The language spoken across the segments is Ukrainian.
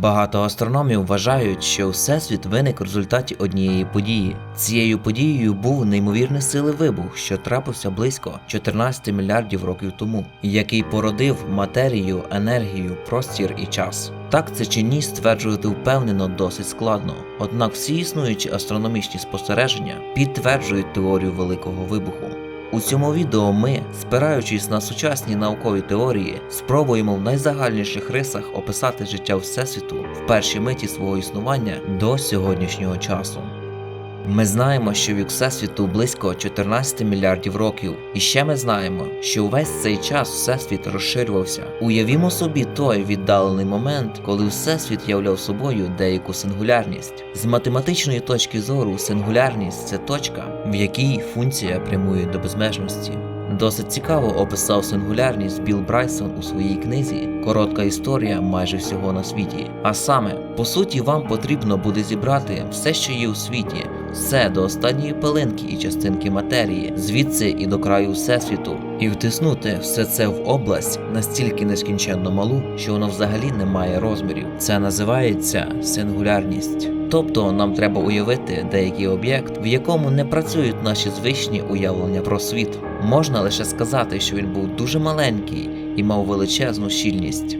Багато астрономів вважають, що Всесвіт виник в результаті однієї події. Цією подією був неймовірний сили вибух, що трапився близько 14 мільярдів років тому, який породив матерію, енергію, простір і час. Так це чи ні стверджувати впевнено досить складно. Однак всі існуючі астрономічні спостереження підтверджують теорію великого вибуху. У цьому відео ми, спираючись на сучасні наукові теорії, спробуємо в найзагальніших рисах описати життя Всесвіту в першій миті свого існування до сьогоднішнього часу. Ми знаємо, що вік Всесвіту близько 14 мільярдів років, і ще ми знаємо, що увесь цей час Всесвіт розширювався. Уявімо собі той віддалений момент, коли Всесвіт являв собою деяку сингулярність. З математичної точки зору, сингулярність це точка, в якій функція прямує до безмежності. Досить цікаво описав сингулярність Білл Брайсон у своїй книзі Коротка історія майже всього на світі. А саме, по суті, вам потрібно буде зібрати все, що є у світі, все до останньої пилинки і частинки матерії, звідси і до краю всесвіту, і втиснути все це в область настільки нескінченно малу, що воно взагалі не має розмірів. Це називається сингулярність. Тобто нам треба уявити деякий об'єкт, в якому не працюють наші звичні уявлення про світ. Можна лише сказати, що він був дуже маленький і мав величезну щільність.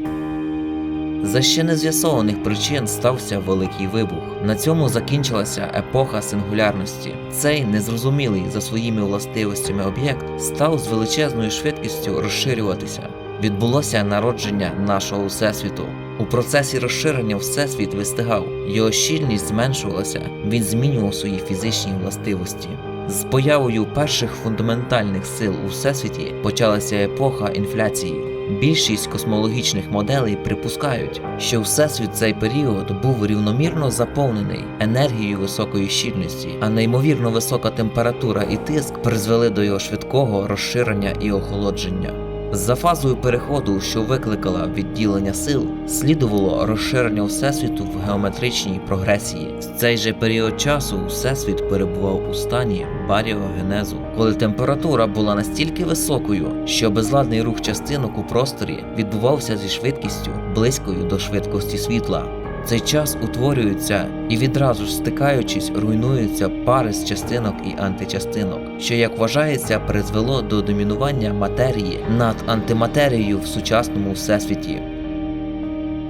За ще не з'ясованих причин стався великий вибух. На цьому закінчилася епоха сингулярності. Цей незрозумілий за своїми властивостями об'єкт став з величезною швидкістю розширюватися. Відбулося народження нашого всесвіту. У процесі розширення всесвіт вистигав, його щільність зменшувалася, він змінював свої фізичні властивості. З появою перших фундаментальних сил у всесвіті почалася епоха інфляції. Більшість космологічних моделей припускають, що всесвіт цей період був рівномірно заповнений енергією високої щільності, а неймовірно висока температура і тиск призвели до його швидкого розширення і охолодження. За фазою переходу, що викликала відділення сил, слідувало розширення всесвіту в геометричній прогресії. В цей же період часу всесвіт перебував у стані баріогенезу, коли температура була настільки високою, що безладний рух частинок у просторі відбувався зі швидкістю близькою до швидкості світла. Цей час утворюються і відразу ж стикаючись, руйнуються пари з частинок і античастинок, що, як вважається, призвело до домінування матерії над антиматерією в сучасному всесвіті.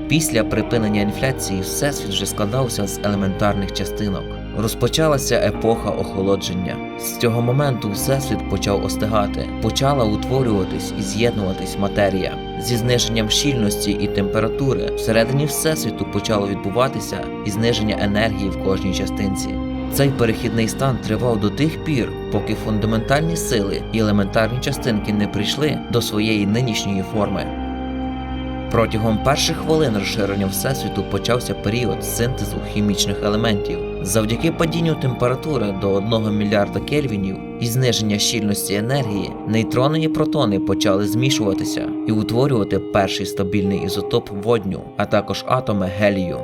Після припинення інфляції всесвіт вже складався з елементарних частинок. Розпочалася епоха охолодження. З цього моменту всесвіт почав остигати, почала утворюватись і з'єднуватись матерія. Зі зниженням щільності і температури всередині всесвіту почало відбуватися і зниження енергії в кожній частинці. Цей перехідний стан тривав до тих пір, поки фундаментальні сили і елементарні частинки не прийшли до своєї нинішньої форми. Протягом перших хвилин розширення Всесвіту почався період синтезу хімічних елементів. Завдяки падінню температури до 1 мільярда кельвінів і зниження щільності енергії, нейтрони і протони почали змішуватися і утворювати перший стабільний ізотоп водню, а також атоми гелію.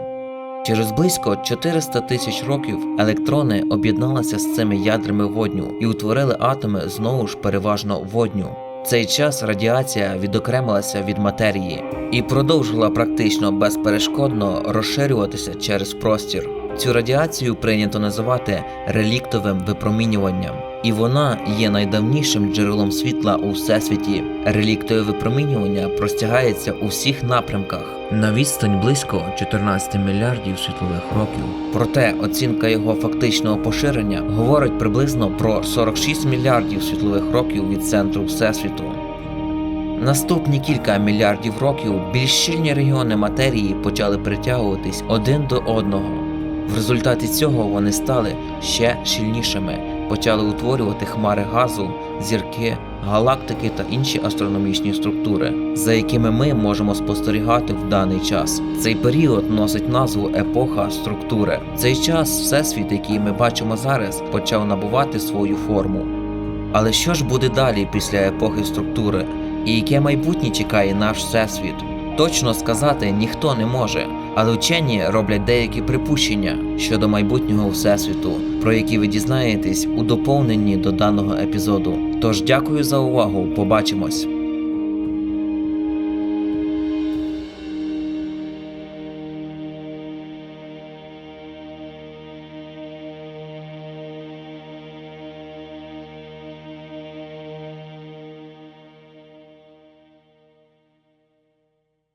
Через близько 400 тисяч років електрони об'єдналися з цими ядрами водню і утворили атоми знову ж переважно водню. В цей час радіація відокремилася від матерії і продовжила практично безперешкодно розширюватися через простір. Цю радіацію прийнято називати реліктовим випромінюванням, і вона є найдавнішим джерелом світла у всесвіті. Реліктове випромінювання простягається у всіх напрямках на відстань близько 14 мільярдів світлових років. Проте оцінка його фактичного поширення говорить приблизно про 46 мільярдів світлових років від центру всесвіту. Наступні кілька мільярдів років більш щільні регіони матерії почали притягуватись один до одного. В результаті цього вони стали ще щільнішими, почали утворювати хмари газу, зірки, галактики та інші астрономічні структури, за якими ми можемо спостерігати в даний час. Цей період носить назву епоха структури. В цей час всесвіт, який ми бачимо зараз, почав набувати свою форму. Але що ж буде далі після епохи структури, і яке майбутнє чекає наш всесвіт? Точно сказати ніхто не може, але вчені роблять деякі припущення щодо майбутнього всесвіту, про які ви дізнаєтесь у доповненні до даного епізоду. Тож дякую за увагу, побачимось!